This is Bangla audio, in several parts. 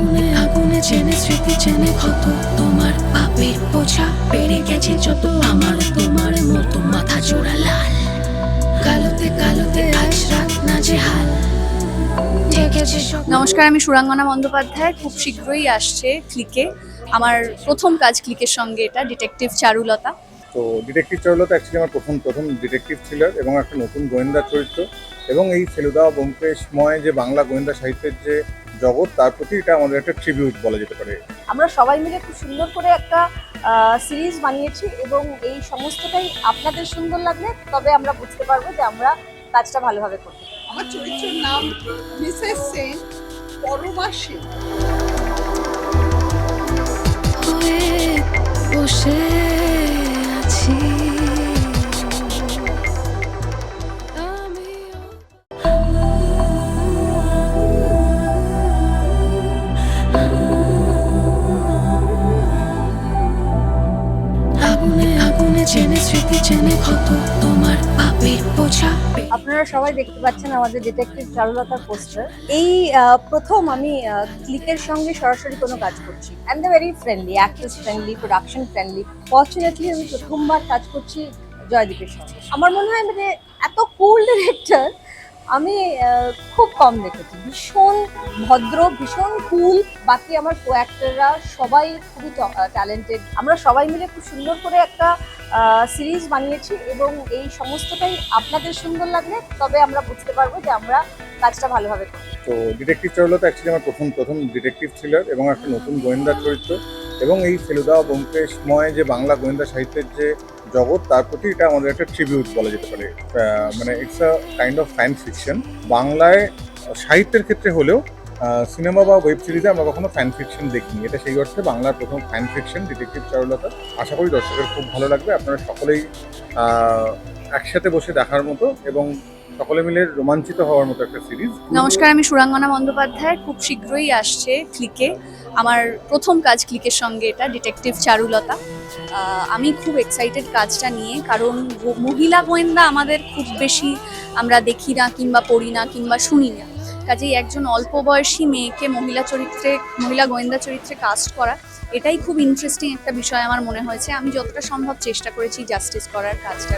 আগুনে আগুনে চেনে স্মৃতি চেনে ক্ষত। তোমার পাপের বোঝা বেড়ে গেছে যত আমার তোমার মতো মাথা জোড়া লাল। কালোতে কালোতে আজ রাত না যে হাল। নমস্কার আমি সুরাঙ্গনা বন্দ্যোপাধ্যায়। খুব শীঘ্রই আসছে ক্লিকে। আমার প্রথম কাজ ক্লিকের সঙ্গে এটা ডিটেকটিভ চারুলতা। তো ডিটেকটিভ চারুলতা অ্যাকচুয়ালি আমার প্রথম প্রথম ডিটেকটিভ থ্রিলার এবং একটা নতুন গোয়েন্দা চরিত্র। এবং এই ফেলুদা ব্যোমকেশময় যে বাংলা গোয়েন্দা সাহিত্যের যে জগৎ তার প্রতি এটা আমাদের একটা ট্রিবিউট বলা যেতে পারে আমরা সবাই মিলে খুব সুন্দর করে একটা সিরিজ বানিয়েছি এবং এই সমস্তটাই আপনাদের সুন্দর লাগলে তবে আমরা বুঝতে পারব যে আমরা কাজটা ভালোভাবে করতে পারি। আমার চরিত্রের নাম মিসেস সেন পরমা আগুনে চেনে স্মৃতি ক্ষত তোমার পাপের বোঝা। আপনারা সবাই দেখতে পাচ্ছেন আমাদের ডিটেকটিভ চারুলতার পোস্টার এই প্রথম আমি ক্লিকের সঙ্গে সরাসরি কোনো কাজ করছি and the very friendly actress friendly production friendly fortunately আমি প্রথমবার কাজ করছি জয়দীপের সঙ্গে। আমার মনে হয় মানে এত কুল ডিরেক্টর আমি খুব কম দেখেছি। ভীষণ ভদ্র, ভীষণ কুল বাকি আমার কো অ্যাক্টররা সবাই খুবই ট্যালেন্টেড আমরা সবাই মিলে খুব সুন্দর করে একটা সিরিজ বানিয়েছি এবং এই সমস্তটাই আপনাদের সুন্দর লাগলে তবে আমরা বুঝতে পারব যে আমরা কাজটা ভালোভাবে করব। তো ডিটেকটিভ চরিত্র তো অ্যাকচুয়ালি আমার প্রথম প্রথম ডিটেকটিভ থ্রিলার এবং একটা নতুন গোয়েন্দা চরিত্র এবং এই ফেলুদা ব্যোমকেশময় যে বাংলা গোয়েন্দা সাহিত্যের যে জগৎ, তার প্রতি এটা আমাদের একটা ট্রিবিউট বলা যেতে পারে। মানে it's a kind of fan fiction বাংলায় সাহিত্যের ক্ষেত্রে হলেও সিনেমা বা ওয়েব সিরিজে আমরা কখনো ফ্যান ফিকশন দেখিনি। এটা সেই অর্থে বাংলার প্রথম ফ্যান ফিকশন ডিটেকটিভ চারুলতা আশা করি দর্শকের খুব ভালো লাগবে। আপনারা সকলেই একসাথে বসে দেখার মতো এবং সকলে মিলে রোমাঞ্চিত হওয়ার মতো একটা সিরিজ নমস্কার, আমি সুরাঙ্গনা বন্দ্যোপাধ্যায়। খুব শীঘ্রই আসছে ক্লিকে আমার প্রথম কাজ ক্লিকের সঙ্গে এটা ডিটেকটিভ চারুলতা আমি খুব এক্সাইটেড কাজটা নিয়ে, কারণ মহিলা গোয়েন্দা আমাদের খুব বেশি আমরা দেখি না কিংবা পড়ি না কিংবা শুনি না। কাজেই একজন অল্প বয়সী মেয়েকে মহিলা চরিত্রে, মহিলা গোয়েন্দা চরিত্রে কাস্ট করা, এটাই খুব ইন্টারেস্টিং একটা বিষয় আমার মনে হয়েছে। আমি যতটা সম্ভব চেষ্টা করেছি জাস্টিস করার কাজটা।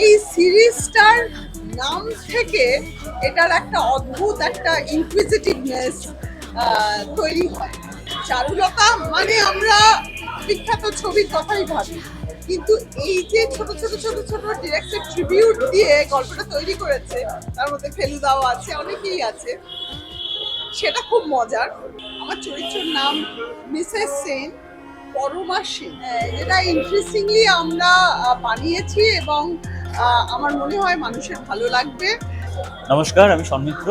এই সিরিজটার নাম থেকে এটার একটা অদ্ভুত একটা ইনকুইজিটিভনেস তৈরি হয়। চারুলতা মানে আমরা বিখ্যাত ছবির কথাই ভাবি। কিন্তু এই যে ছোট ছোট ছোট ছোট ডিরেক্টেড ট্রিবিউট দিয়ে গল্পটা তৈরি করেছে, তার মধ্যে ফেলুদাও আছে, অনেকেই আছে, সেটা খুব মজার। আমার চরিত্রের নাম মিসেস সেন, পরমা সেন। যেটা ইন্টারেস্টিংলি আমরা বানিয়েছি এবং আমার মনে হয় মানুষের ভালো লাগবে। নমস্কার, আমি সন্মিত্র।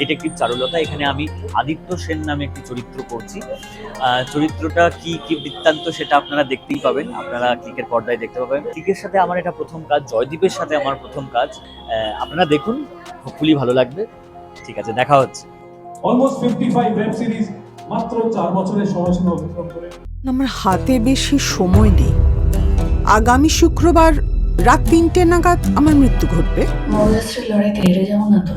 ডিটেকটিভ চারুলতা এখানে আমি আদিত্য সেন নামে একটি চরিত্র করছি। চরিত্রটা কি কি বৃত্তান্ত সেটা আপনারা দেখতেই পাবেন। আপনারা ক্লিকের পর্দায় দেখতে পাবেন। ক্লিকের সাথে আমার এটা প্রথম কাজ জয়দীপের সাথে আমার প্রথম কাজ। আপনারা দেখুন হোপফুলি ভালো লাগবে। ঠিক আছে দেখা হচ্ছে। Almost fifty five web series মাত্র চার বছরের সময়সীমা অতিক্রম করে। আমার হাতে বেশি সময় নেই। আগামী শুক্রবার রাত তিনটে নাগাদ আমার মৃত্যু ঘটবে। মৌলাশ্রী লড়াইতে হেরে যাব না তো।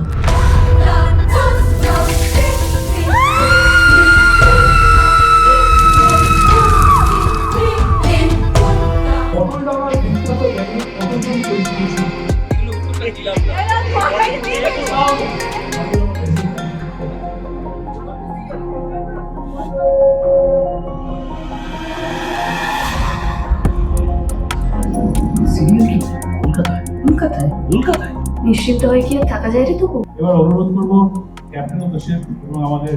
নিশ্চিন্ত হয়ে কি থাকা যায় রে তবু? এবার অনুরোধ করব ক্যাপ্টেন অফ দ্য এবং আমাদের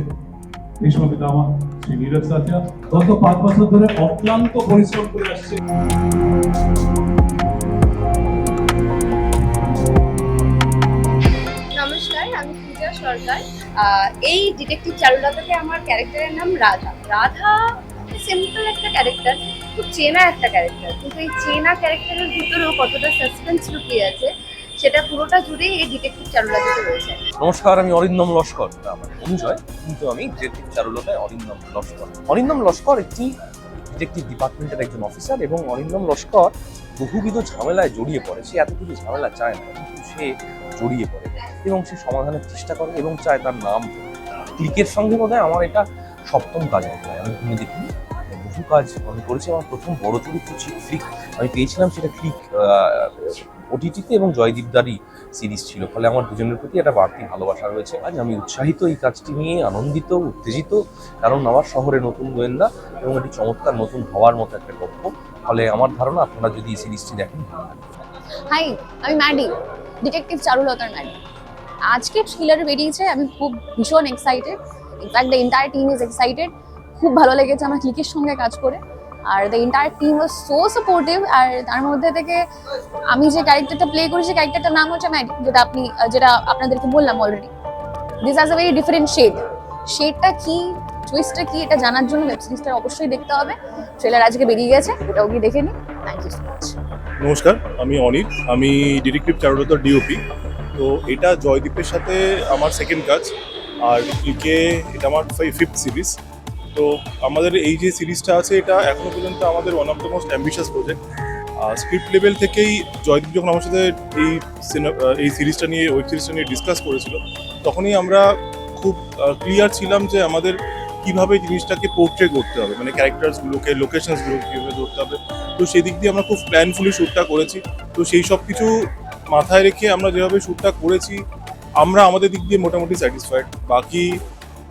ভীষ্ম পিতামহ শ্রী নীরজ সাথিয়া গত পাঁচ বছর ধরে অক্লান্ত পরিশ্রম করে আসছে। নমস্কার আমি পূজা সরকার। এই ডিটেকটিভ চারুলতাতে আমার ক্যারেক্টারের নাম রাধা। রাধা সিম্পল একটা ক্যারেক্টার খুব চেনা একটা ক্যারেক্টার কিন্তু এই চেনা ক্যারেক্টারের ভিতরেও কতটা সাসপেন্স লুকিয়ে আছে সেটা পুরোটা জুড়েই এই ডিটেকটিভ রয়েছে। নমস্কার, আমি অরিন্দম লস্কর আমার অনুজয়, কিন্তু আমি ডিটেকটিভ চারুলতায় অরিন্দম লস্কর। অরিন্দম লস্কর একটি ডিটেকটিভ ডিপার্টমেন্টের একজন অফিসার এবং অরিন্দম লস্কর বহুবিধ ঝামেলায় জড়িয়ে পড়ে। সে এত কিছু ঝামেলা চায় না, কিন্তু সে জড়িয়ে পড়ে এবং সে সমাধানের চেষ্টা করে এবং চায় তার নাম ক্লিকের সঙ্গে বোধ আমার এটা সপ্তম কাজ হতে আমি ভেবে দেখি বহু কাজ আমি করেছি। আমার প্রথম বড় চরিত্র ক্লিক আমি পেয়েছিলাম সেটা ক্লিক ওটিটিতে এবং জয়দীপদারই সিরিজ ছিল। ফলে আমার দুজনের প্রতি একটা বাড়তি ভালোবাসা রয়েছে। আজ আমি উৎসাহিত এই কাজটি নিয়ে, আনন্দিত, উত্তেজিত, কারণ আমার শহরে নতুন গোয়েন্দা এবং এটি চমৎকার নতুন হওয়ার মতো একটা গল্প ফলে আমার ধারণা, আপনারা যদি এই সিরিজটি দেখেন হাই আমি ম্যাডি ডিটেকটিভ চারুলতার ম্যাডি আজকে থ্রিলার বেরিয়েছে, আমি খুব ভীষণ excited in fact the entire team is excited খুব ভালো লেগেছে আমার ক্লিকের সঙ্গে কাজ করে। আর the entire team was so supportive আর তার মধ্যে থেকে আমি যে ক্যারেক্টারটা প্লে করি, সেই ক্যারেক্টারটার নাম হচ্ছে ম্যাডি যেটা আপনি, যেটা আপনাদেরকে বললাম already this has a very different shade শেডটা কি? টুইস্টটা কি? এটা জানার জন্য ওয়েব সিরিজটা অবশ্যই দেখতে হবে। ট্রেলার আজকে বেরিয়ে গেছে ওটাও গিয়ে দেখে নিন। থ্যাংক ইউ সো মাচ নমস্কার, আমি অনিল। আমি ডিটেকটিভ চারুলতার ডিওপি তো এটা জয়দীপের সাথে আমার সেকেন্ড কাজ। আর ক্লিকে এটা আমার ফিফথ সিরিজ তো আমাদের এই যে সিরিজটা আছে, এটা এখনও পর্যন্ত আমাদের one of the most ambitious project script level থেকেই জয়দীপ যখন আমার সাথে এই এই সিরিজটা নিয়ে ওয়েব সিরিজটা নিয়ে ডিসকাস করেছিল, তখনই আমরা খুব ক্লিয়ার ছিলাম যে আমাদের কীভাবে জিনিসটাকে পোর্ট্রে করতে হবে। মানে ক্যারেক্টার্সগুলোকে লোকেশনসগুলোকে কীভাবে ধরতে হবে। তো সেই দিক দিয়ে আমরা খুব প্ল্যানফুলি শ্যুটটা করেছি। তো সেই সব কিছু মাথায় রেখে আমরা যেভাবে শ্যুটটা করেছি, আমরা আমাদের দিক দিয়ে মোটামুটি স্যাটিসফাইড বাকি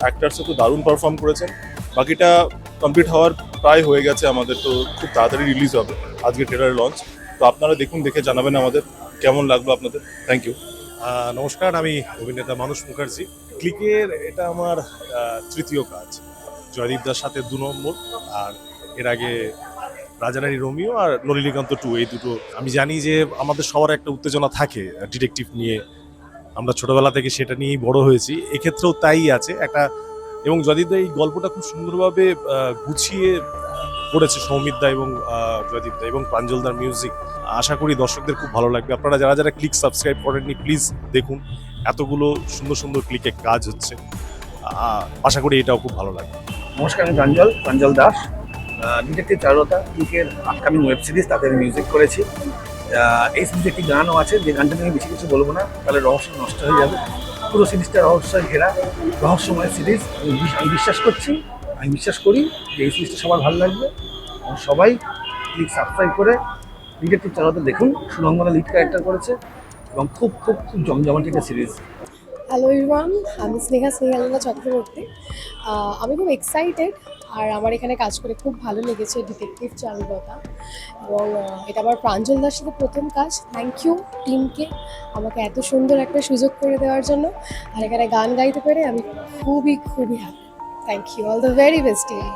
অ্যাক্টার্সও তো দারুণ পারফর্ম করেছেন। বাকিটা কমপ্লিট হওয়ার প্রায় হয়ে গেছে আমাদের, তো খুব তাড়াতাড়ি রিলিজ হবে। আজকে ট্রেলার লঞ্চ তো আপনারা দেখুন, দেখে জানাবেন আমাদের কেমন লাগল আপনাদের। থ্যাংক ইউ নমস্কার, আমি অভিনেতা মানুষ মুখার্জি। ক্লিকের এটা আমার তৃতীয় কাজ। জয়দীপ দার সাথে দু নম্বর, আর এর আগে রাজারানী রোমিও আর নলিনীকান্ত টু, এই দুটো। আমি জানি যে আমাদের সবার একটা উত্তেজনা থাকে ডিটেকটিভ নিয়ে। আমরা ছোটবেলা থেকে সেটা নিয়েই বড় হয়েছি। এক্ষেত্রেও তাই আছে। একটা এবং জয়দীপ দা এই গল্পটা খুব সুন্দরভাবে গুছিয়ে করেছে সৌমিত দা এবং আহ, জয়দীপ দা এবং প্রাঞ্জলদার মিউজিক আশা করি দর্শকদের খুব ভালো লাগবে। আপনারা যারা যারা ক্লিক সাবস্ক্রাইব করেননি প্লিজ দেখুন। এতগুলো সুন্দর সুন্দর ক্লিকে কাজ হচ্ছে। আশা করি এটাও খুব ভালো লাগবে। নমস্কার আমি প্রাঞ্জল প্রাঞ্জল দাস। ডিটেকটিভ চারুলতা ক্লিকের আপকামিং ওয়েব সিরিজ তাদের মিউজিক করেছি। এই সিরিজে একটি গানও আছে যে গানটা নিয়ে বেশি কিছু বলব না তাহলে রহস্য নষ্ট হয়ে যাবে। পুরো সিরিজটা রহস্যের ঘেরা, রহস্যময় সিরিজ। আমি বিশ্বাস করছি, আমি বিশ্বাস করি যে এই সিরিজটা সবার ভালো লাগবে। এবং সবাই ক্লিক সাবস্ক্রাইব করে ডিটেকটিভ চ্যানেলটা দেখুন। সুরঙ্গনা লিড ক্যারেক্টার করেছে এবং খুব খুব খুব জমজমাটি একটা সিরিজ। হ্যালো ইরওয়ান আমি স্নেহা স্নেহালনা চক্রবর্তী আমি খুব এক্সাইটেড আর আমার এখানে কাজ করে খুব ভালো লেগেছে ডিটেকটিভ চারুলতা এবং এটা আমার প্রাঞ্জল দার সাথে প্রথম কাজ। থ্যাংক ইউ টিমকে আমাকে এত সুন্দর একটা সুযোগ করে দেওয়ার জন্য। আর এখানে গান গাইতে পেরে আমি খুবই খুবই happy thank you all the very best team